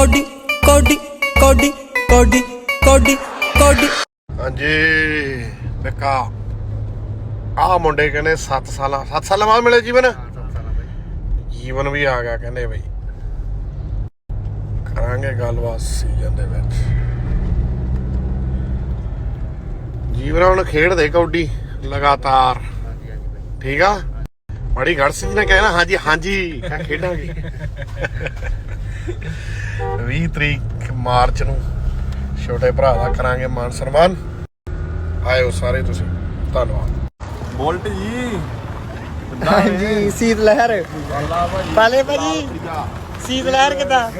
Cody ਕੋਡੀ ਕੋਡੀ ਕੋਡੀ ਕੋਡੀ ਕੋਡੀ। ਹਾਂਜੀ ਬਿਕਾ ਆ ਮੁੰਡੇ ਕਹਿੰਦੇ 7 ਸਾਲਾਂ 7 ਸਾਲਾਂ ਬਾਅਦ ਮਿਲੇ ਜੀਵਨ? ਜੀਵਨ ਵੀ ਆ ਗਿਆ ਕਹਿੰਦੇ ਬਈ। ਕਰਾਂਗੇ ਗੱਲਬਾਤ ਸੀਜ਼ਨ ਦੇ ਵਿੱਚ। ਜੀਵਨ ਹੁਣ ਖੇਡਦੇ ਕੌਡੀ ਲਗਾਤਾਰ। ਠੀਕ ਆ? ਬੜੀ ਗੜ ਸਿੰਘ ਨੇ ਕਹਿਣਾ ਹਾਂਜੀ ਹਾਂਜੀ ਕਿਆ ਖੇਡਾਂਗੇ। 20 ਤਰੀਕ ਮਾਰਚ ਨੂੰ ਛੋਟੇ ਭਰਾ ਦਾ ਕਰਾਂਗੇ ਮਾਨ ਸਨਮਾਨ। ਆਇਓ ਸਾਰੇ ਤੁਸੀਂ ਧੰਨਵਾਦ। ਬੋਲਟ ਜੀ ਹਾਂਜੀ ਸੀਤ ਲਹਿਰ। ਪਾਲੇ ਭਾਜੀ ਸੀਤ ਲਹਿਰ ਕਿਦਾਂ?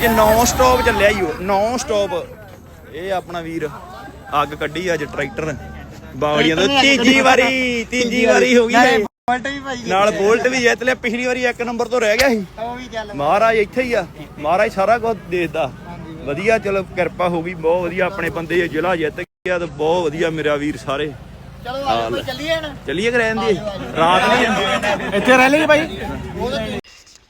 ਇਹ ਨੌਨ ਸਟਾਪ ਚੱਲਿਆ ਈ ਉਹ ਨੌਨ ਸਟਾਪ ਇਹ ਆਪਣਾ ਵੀਰ ਅੱਗ ਕੱਢੀ ਅੱਜ ਟਰੈਕਟਰ। ਬਾਗੜੀਆਂ ਤੋਂ ਤੀਜੀ ਵਾਰੀ ਤੀਜੀ ਵਾਰੀ ਹੋ ਗਈ ਇਹ। ਬੋਲਟ ਵੀ ਭਾਈ ਨਾਲ ਬੋਲਟ ਵੀ ਜਿੱਤ ਲਿਆ ਪਿਛਲੀ ਵਾਰੀ ਇੱਕ ਨੰਬਰ ਤੋਂ ਰਹਿ ਗਿਆ ਸੀ। ਉਹ ਵੀ ਚੱਲ ਮਹਾਰਾਜ ਇੱਥੇ ਹੀ ਆ। ਮਹਾਰਾਜ ਸਾਰਾ ਕੁਝ ਦੇਖਦਾ। ਵਧੀਆ ਚਲੋ ਕਿਰਪਾ ਹੋ ਗਈ ਬਹੁਤ ਵਧੀਆ। ਆਪਣੇ ਬੰਦੇ ਜ਼ਿਲ੍ਹਾ ਜਿੱਤ ਗਿਆ ਤੇ ਬਹੁਤ ਵਧੀਆ ਮੇਰਾ ਵੀਰ ਸਾਰੇ। ਚਲੋ ਆ ਚੱਲੀਏ ਨਾ ਚੱਲੀਏ ਕਿ ਰਹਿਣ ਦੀ? ਰਾਤ ਨਹੀਂ ਇੱਥੇ ਰਹਿ ਲਈ ਭਾਈ